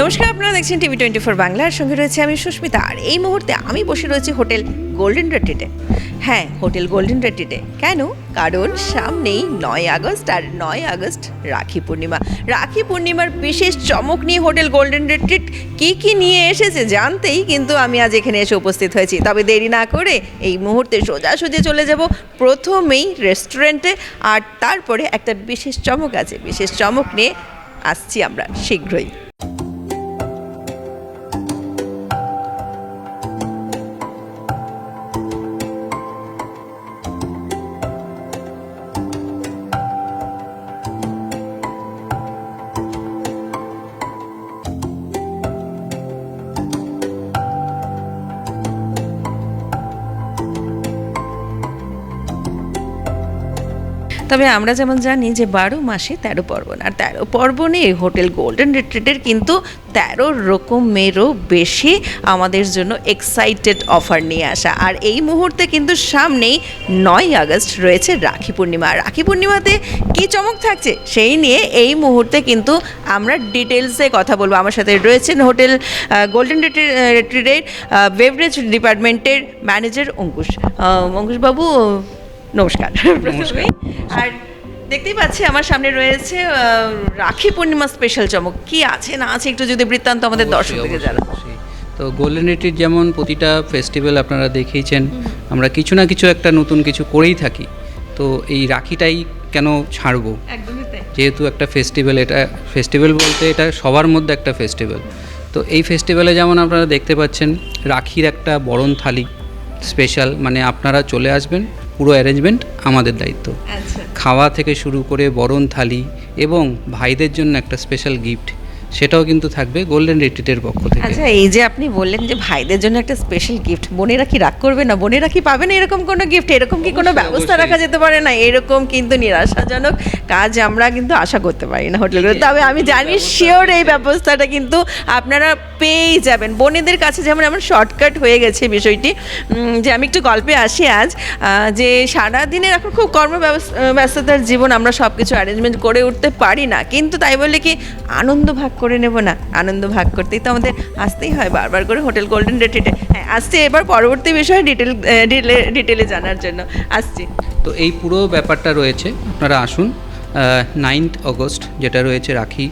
নমস্কার, আপনারা দেখছেন টিভি টোয়েন্টি ফোর বাংলার সঙ্গে রয়েছে আমি সুস্মিতা। আর এই মুহূর্তে আমি বসে রয়েছি হোটেল গোল্ডেন রেট্রিটে হ্যাঁ হোটেল গোল্ডেন রেট্রিটে কেন? কারণ সামনেই নয় আগস্ট আর নয় আগস্ট রাখি পূর্ণিমা। রাখি পূর্ণিমার বিশেষ চমক নিয়ে হোটেল গোল্ডেন রেট্রিট কী কী নিয়ে এসেছে জানতেই কিন্তু আমি আজ এখানে এসে উপস্থিত হয়েছি। তবে দেরি না করে এই মুহূর্তে সোজাসুজি চলে যাব প্রথমেই রেস্টুরেন্টে আর তারপরে একটা বিশেষ চমক আছে। বিশেষ চমক নিয়ে আসছি আমরা শীঘ্রই। তবে আমরা যেমন জানি যে বারো মাসে তেরো পর্বণ, আর তেরো পর্বণে হোটেল গোল্ডেন রিট্রিটের কিন্তু তেরো রকমেরও বেশি আমাদের জন্য এক্সাইটেড অফার নিয়ে আসা। আর এই মুহূর্তে কিন্তু সামনেই নয় আগস্ট রয়েছে রাখি পূর্ণিমা। আর রাখি পূর্ণিমাতে কী চমক থাকছে সেই নিয়ে এই মুহূর্তে কিন্তু আমরা ডিটেলসে কথা বলব। আমার সাথে রয়েছেন হোটেল গোল্ডেন রিট্রিটের বেভারেজ ডিপার্টমেন্টের ম্যানেজার অঙ্কুশ। অঙ্কুশবাবু নমস্কার। আর দেখতেই পাচ্ছি আমার সামনে রয়েছে রাখি পূর্ণিমা স্পেশাল চমক। কি আছে না আছে একটু যদি বৃত্তান্ত আমাদের দর্শকদেরকে জানান। তো গোল্ডেন রিট্রিট যেমন প্রতিটা ফেস্টিভ্যাল আপনারা দেখিয়েছেন আমরা কিছু না কিছু একটা নতুন কিছু করেই থাকি। তো এই রাখিটাই কেন ছাড়বো? যেহেতু একটা ফেস্টিভ্যাল এটা ফেস্টিভ্যাল বলতে এটা সবার মধ্যে একটা ফেস্টিভ্যাল তো এই ফেস্টিভ্যালে যেমন আপনারা দেখতে পাচ্ছেন রাখির একটা বরণ থালি স্পেশাল মানে আপনারা চলে আসবেন পুরো অ্যারেঞ্জমেন্ট আমাদের দায়িত্ব। আচ্ছা। খাওয়া থেকে শুরু করে বরণ থালি এবং ভাইদের জন্য একটা স্পেশাল গিফট সেটাও কিন্তু থাকবে গোল্ডেন রিট্রিটের পক্ষ থেকে। আচ্ছা এই যে আপনি বললেন যে ভাইদের জন্য একটা স্পেশাল গিফট বোনেরা কি রাগ করবে না? বোনেরা কি পাবে না এরকম কোনো গিফট এরকম কি কোনো ব্যবস্থা রাখা যেতে পারে না? এরকম কিন্তু নিরাশাজনক কাজ আমরা কিন্তু আশা করতে পারি না হোটেলগুলো তবে আমি জানি শিওর এই ব্যবস্থাটা কিন্তু আপনারা পেয়েই যাবেন। বোনেদের কাছে যেমন এমন শর্টকাট হয়ে গেছে বিষয়টি যে আমি একটু গল্পে আসি আজ যে সারাদিনের এখন খুব কর্ম ব্যস্ততার জীবন আমরা সব কিছু অ্যারেঞ্জমেন্ট করে উঠতে পারি না। কিন্তু তাই বলে কি আনন্দ ভাগ করে নেব না। আনন্দ ভাগ করতেই তো আমাদের আসতেই হয় বারবার করে হোটেল গোল্ডেন রেটিটে হ্যাঁ আসছি এবার পরবর্তী বিষয়ে ডিটেল ডিটেলে জানার জন্য। আসছি। তো এই পুরো ব্যাপারটা রয়েছে, আপনারা আসুন নাইন্থ অগস্ট যেটা রয়েছে রাখি।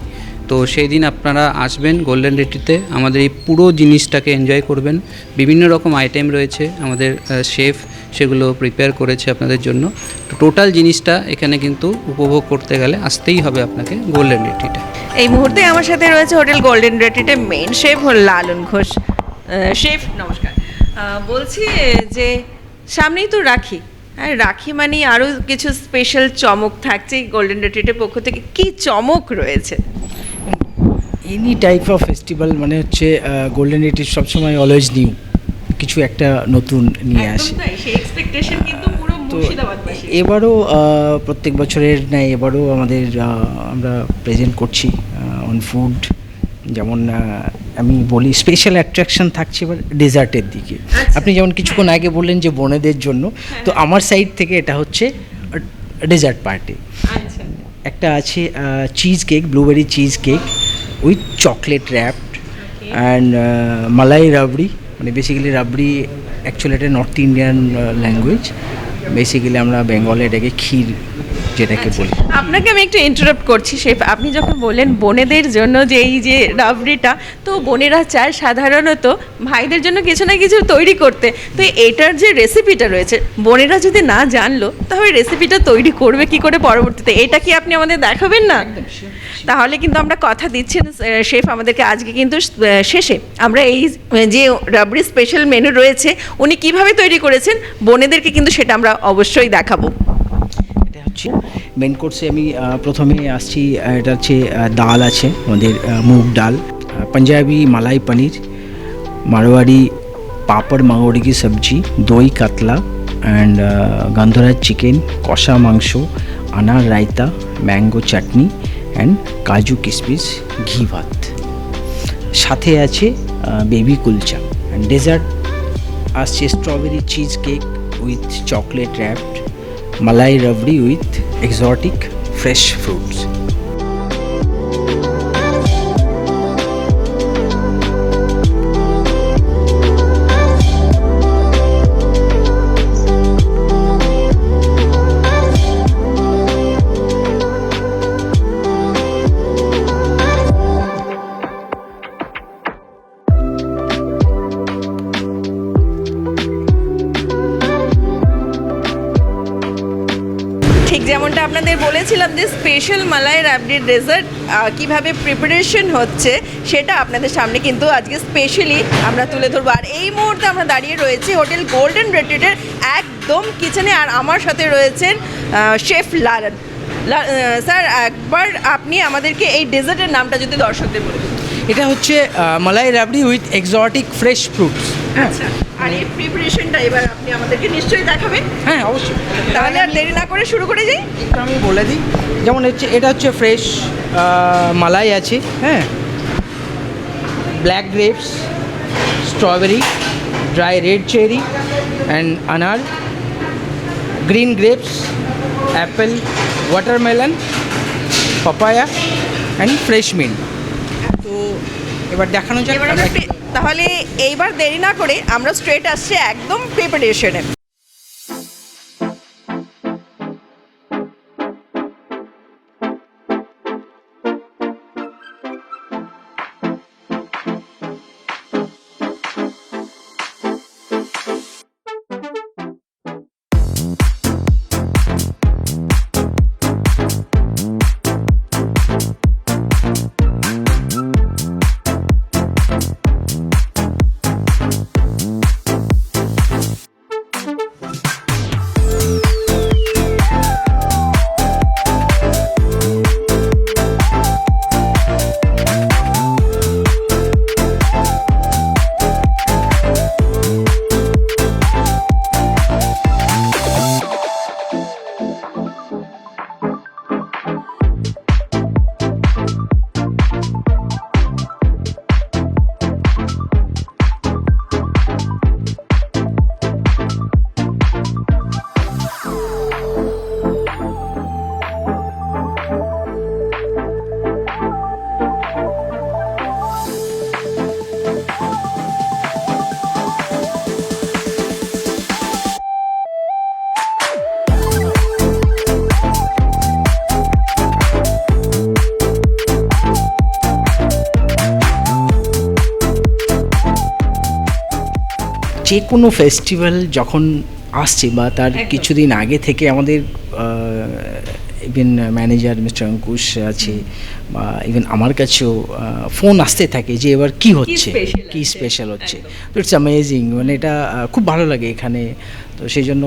তো সেই দিন আপনারা আসবেন গোল্ডেন রেটিতে আমাদের এই পুরো জিনিসটাকে এনজয় করবেন। বিভিন্ন রকম আইটেম রয়েছে আমাদের শেফ সেগুলো প্রিপেয়ার করেছে আপনাদের জন্য। তো টোটাল জিনিসটা এখানে কিন্তু উপভোগ করতে গেলে আসতেই হবে আপনাকে গোল্ডেন রেটিতে এই মুহূর্তে আমার সাথে রয়েছে hotel golden রেটিটে main chef Lalon Ghosh. Chef নমস্কার। বলছি যে সামনেই তো রাখি। হ্যাঁ রাখি মানে আরও কিছু স্পেশাল চমক থাকছে গোল্ডেন রেটিটের পক্ষ থেকে। কি চমক রয়েছে? এনি টাইপ অফ ফেস্টিভ্যাল মানে হচ্ছে গোল্ডেন রিটিভ সবসময় অলওয়েজ নিউ কিছু একটা নতুন নিয়ে আসে। তো এবারও প্রত্যেক বছরের ন্যায় এবারও আমাদের আমরা প্রেজেন্ট করছি অন ফুড যেমন আমি বলি স্পেশাল অ্যাট্রাকশন থাকছে এবার ডেজার্টের দিকে। আচ্ছা। আপনি যেমন কিছুক্ষণ আগে বললেন যে বোনেদের জন্য তো আমার সাইড থেকে এটা হচ্ছে ডেজার্ট পার্টি আচ্ছা। একটা আছে cheese cake blueberry cheese cake with chocolate wrapped and malai rabri মানে বেসিক্যালি রাবড়ি অ্যাকচুয়ালি এটা নর্থ ইন্ডিয়ান ল্যাঙ্গুয়েজ বেসিক্যালি আমরা বেঙ্গলে এটাকে ক্ষীর যেটাকে বলি। আপনাকে আমি একটু ইন্টারাপ্ট করছি শেফ। আপনি যখন বললেন বোনেদের জন্য যে এই যে রাবড়িটা তো বোনেরা চায় সাধারণত ভাইদের জন্য কিছু না কিছু তৈরি করতে। তো এটার যে রেসিপিটা রয়েছে বোনেরা যদি না জানলো তাহলে রেসিপিটা তৈরি করবে কি করে পরবর্তীতে? এটা কি আপনি আমাদের দেখাবেন না? তাহলে কিন্তু আমরা কথা দিচ্ছেন শেফ। আমাদেরকে আজকে কিন্তু শেষে আমরা এই যে রাবড়ি স্পেশাল মেনু রয়েছে উনি কীভাবে তৈরি করেছেন বোনেদেরকে কিন্তু সেটা আমরা অবশ্যই দেখাবো। হচ্ছে মেন কোর্সে আমি প্রথমে আসছি এটা হচ্ছে ডাল আছে, আমাদের মুগ ডাল পাঞ্জাবি, মালাই পনির, মারোয়ারি, পাপড় মাঙ্গড়ি কি সবজি, দই, কাতলা অ্যান্ড গন্ধরাজ চিকেন, কষা মাংস, আনার রায়তা, ম্যাঙ্গো চাটনি অ্যান্ড কাজু কিসমিস, ঘি ভাত। সাথে আছে বেবি কুলচা। অ্যান্ড ডেজার্ট আসছে strawberry cheese cake with chocolate wrapped malai rabri with exotic fresh fruits আপনাদের বলেছিলাম যে স্পেশাল মালাই রাবড়ির ডেজার্ট কীভাবে প্রিপারেশন হচ্ছে সেটা আপনাদের সামনে কিন্তু আজকে স্পেশালি আমরা তুলে ধরবো। আর এই মুহূর্তে আমরা দাঁড়িয়ে রয়েছি হোটেল গোল্ডেন রেটেডের একদম কিচেনে আর আমার সাথে রয়েছেন শেফ লালন। স্যার একবার আপনি আমাদেরকে এই ডেজার্টের নামটা যদি দর্শকদের বলে এটা হচ্ছে malai rabri with exotic fresh fruits আচ্ছা। আর এই প্রিপারেশনটা এবার আপনি আমাদেরকে নিশ্চয়ই দেখাবেন। হ্যাঁ অবশ্যই। তাহলে আর দেরি না করে শুরু করে যাই। একটু আমি বলে দিই যেমন হচ্ছে এটা হচ্ছে ফ্রেশ মালাই আছে হ্যাঁ? Black grapes strawberry dry red cherry and anar green grapes apple watermelon papaya and fresh mint তো এবার দেখানো যাক pre- তাহলে এইবার দেরি না করে আমরা স্ট্রেট আসছি একদম প্রিপারেশনে যে কোনো ফেস্টিভ্যাল যখন আসছে বা তার কিছুদিন আগে থেকে আমাদের ইভেন ম্যানেজার মিস্টার অঙ্কুশ আছে বা ইভেন আমার কাছেও ফোন আসতে থাকে যে এবার কি হচ্ছে কি স্পেশাল হচ্ছে? তো ইটস অ্যামেজিং মানে এটা খুব ভালো লাগে এখানে। তো সেই জন্য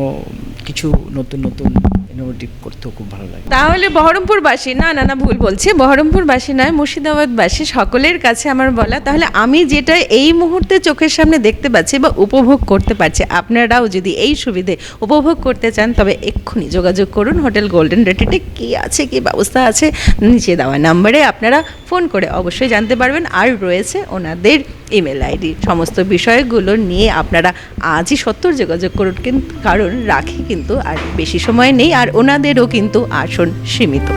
কিছু নতুন নতুন ইনোভেটিভ করতেও খুব ভালো লাগে। তাহলে বহরমপুরবাসী, না না না, ভুল বলছি। বহরমপুরবাসী নয়, মুর্শিদাবাদবাসী, সকলের কাছে আমার বলা, তাহলে আমি যেটা এই মুহূর্তে চোখের সামনে দেখতে পাচ্ছি বা উপভোগ করতে পারছি, আপনারাও যদি এই সুবিধে উপভোগ করতে চান, তবে এক্ষুনি যোগাযোগ করুন, হোটেল গোল্ডেন রেটেডে কী আছে, কী ব্যবস্থা আছে, নিচে দেওয়া নাম্বারে আপনারা ফোন করে অবশ্যই জানতে পারবেন, আর রয়েছে ওনাদের ইমেল আইডি, সমস্ত বিষয়গুলো নিয়ে আপনারা আজই সত্তর যোগাযোগ করুন, কিন্তু কারণ রাখি কিন্তু আর বেশি সময় নেই, আর ওনাদেরও কিন্তু আসন সীমিত।